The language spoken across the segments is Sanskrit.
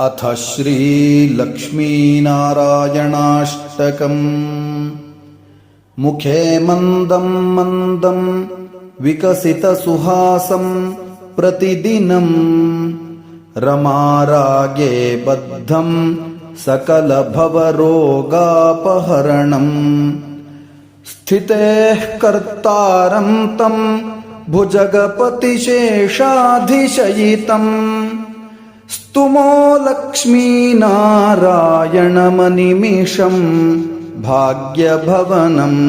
अथ श्रीलक्ष्मीनारायणाष्टकम्। मुखे मन्दम् मन्दम् विकसितसुहासम् प्रतिदिनम् रमारागे बद्धम् सकलभवरोगापहरणम् स्थितेः कर्तारम् तम् भुजगपतिशेषाधिशयितम् स्तुमो लक्ष्मीनारायणमनिमिषम् भाग्यभवनम्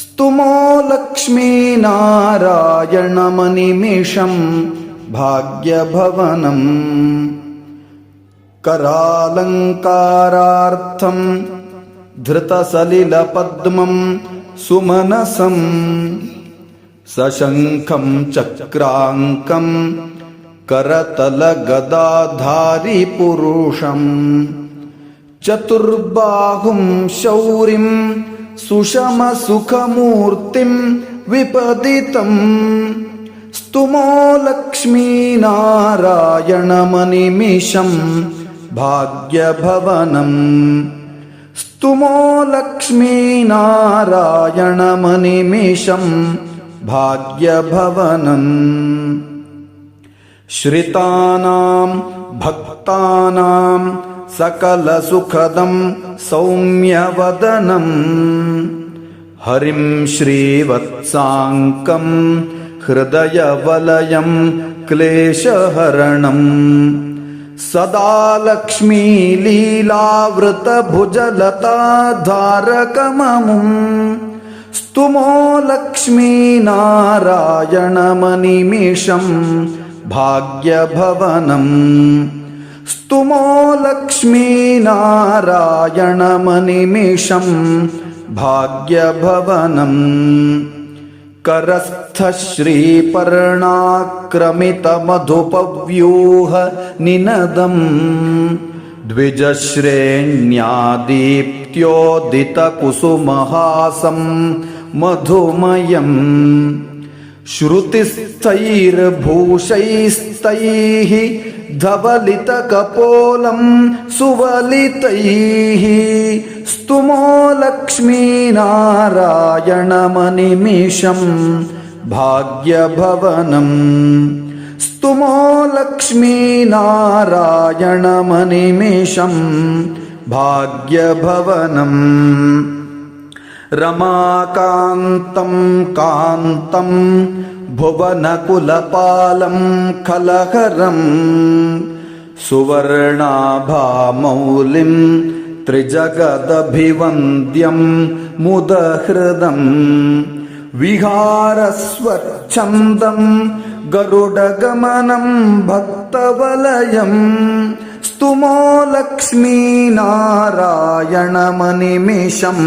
स्तुमो लक्ष्मीनारायणमनिमिषम् भाग्यभवनम् करालङ्कारार्थम् धृतसलिलपद्मम् सुमनसम् सशङ्खम् चक्राङ्कम् करतलगदाधारि पुरुषम् चतुर्बाहुं शौरिम् सुषमसुखमूर्तिम् विपदितम् स्तुमो लक्ष्मीनारायणमनिमिषम् भाग्यभवनम् स्तुमो लक्ष्मीनारायणमनिमिषम् भाग्यभवनम् श्रितानाम् भक्तानाम् सकलसुखदम् सौम्यवदनम् हरिम् श्रीवत्साङ्कम् हृदयवलयम् क्लेशहरणम् सदा लक्ष्मीलीलावृतभुजलताधारकममुम् स्तुमो लक्ष्मीनारायणमनिमिषम् भाग्यभवनम्। स्तुमो लक्ष्मीनारायणमनिमिषम् भाग्यभवनम्। करस्थश्रीपर्णाक्रमितमधुपव्यूह निनदम्। द्विजश्रेण्यादीप्त्योदितकुसुमहासम् मधुमयम् श्रुतिस्थैर्भूषैस्तैः धवलितकपोलम् सुवलितैः। स्तुमो लक्ष्मीनारायणमनिमिषम् भाग्यभवनम् स्तुमो लक्ष्मीनारायणमनिमिषम् भाग्यभवनम् रमाकान्तम् कान्तम् भुवनकुलपालम् कलहरम् सुवर्णाभामौलिम् त्रिजगदभिवन्द्यम् मुदहृदम् विहारस्वच्छन्दम् गरुडगमनम् भक्तवलयम् स्तुमो लक्ष्मीनारायणमनिमिषम्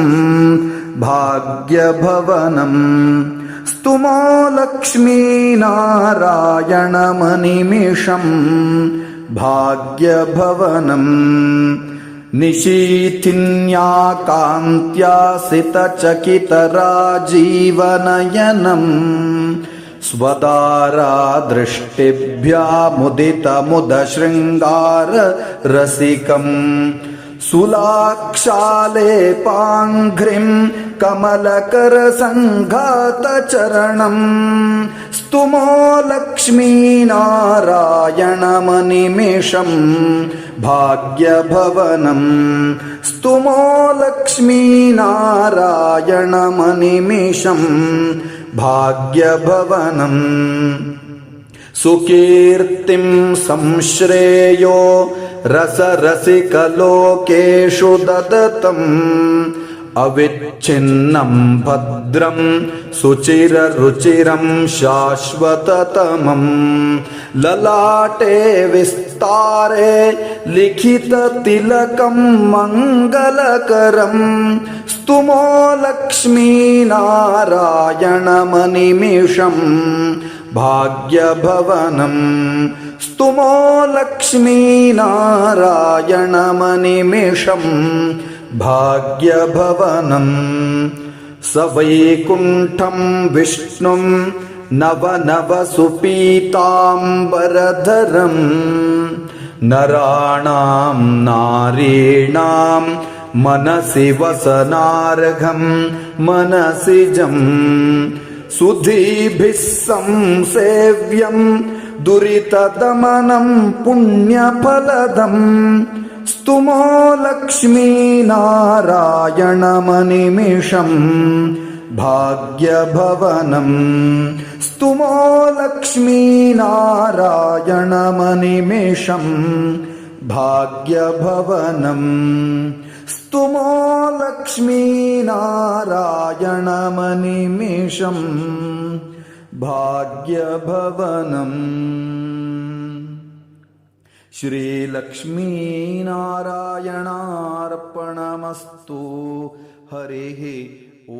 भाग्यभवनम्। स्तुमो लक्ष्मीनारायणमनिमिषम् भाग्यभवनम्। निशीथिन्याकान्त्यासितचकितराजीवनयनम्। स्वदारादृष्टिभ्यामुदितमुदशृङ्गार रसिकम् सुलाक्षालेपाङ्घ्रिम् कमलकरसङ्घातचरणम् स्तुमो लक्ष्मीनारायणमनिमिषम् भाग्यभवनम्। स्तुमो लक्ष्मीनारायणमनिमिषम् भाग्यभवनम् सुकीर्तिम् संश्रेयो रसरसिकलोकेषु ददतम् अविच्छिन्नम् भद्रम् सुचिररुचिरम् शाश्वततमम् ललाटे विस्तारे लिखिततिलकम् मङ्गलकरम् स्तुमो लक्ष्मीनारायणमनिमिषम् भाग्यभवनम्। स्तुमो लक्ष्मीनारायणमनिमिषम्। भाग्यभवनम्। स वैकुण्ठम् विष्णुम् नव नव सुपीताम्बरधरम् नराणां नारीणां मनसि वसनार्हं मनसिजम् सुधीभिः संसेव्यं दुरितदमनं पुण्यफलदम् स्तुमो लक्ष्मीनारायणमनिमिषम् भाग्यभवनम् स्तुमो लक्ष्मीनारायणमनिमिषम् भाग्यभवनम् स्तुमो लक्ष्मीनारायणमनिमिषम् भाग्यभवनम्। श्रीलक्ष्मीनारायणार्पणमस्तु। हरिः ओ